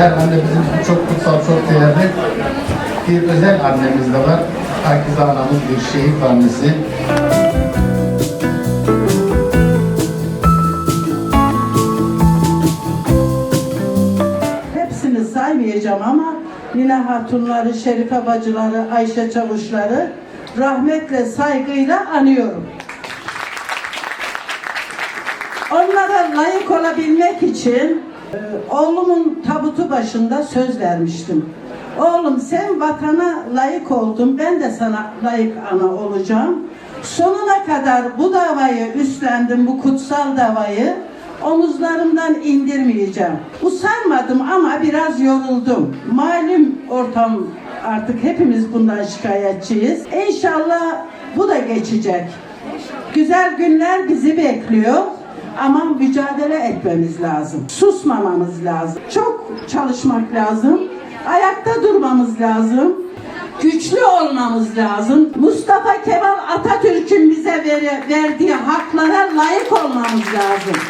her anne bizim için çok kutsal, çok değerli. Bir özel annemiz de var. Herkese anamız bir şehit annesi. Hepsini saymayacağım ama Nine Hatunları, Şerife Bacıları, Ayşe Çavuşları rahmetle, saygıyla anıyorum. Onlara layık olabilmek için oğlumun tabutu başında söz vermiştim. Oğlum sen vatana layık oldun, ben de sana layık ana olacağım. Sonuna kadar bu davayı üstlendim, bu kutsal davayı omuzlarımdan indirmeyeceğim. Usanmadım ama biraz yoruldum. Malum ortam artık hepimiz bundan şikayetçiyiz. İnşallah bu da geçecek. Güzel günler bizi bekliyor. Ama mücadele etmemiz lazım. Susmamamız lazım. Çok çalışmak lazım. Ayakta durmamız lazım. Güçlü olmamız lazım. Mustafa Kemal Atatürk'ün bize verdiği haklara layık olmamız lazım.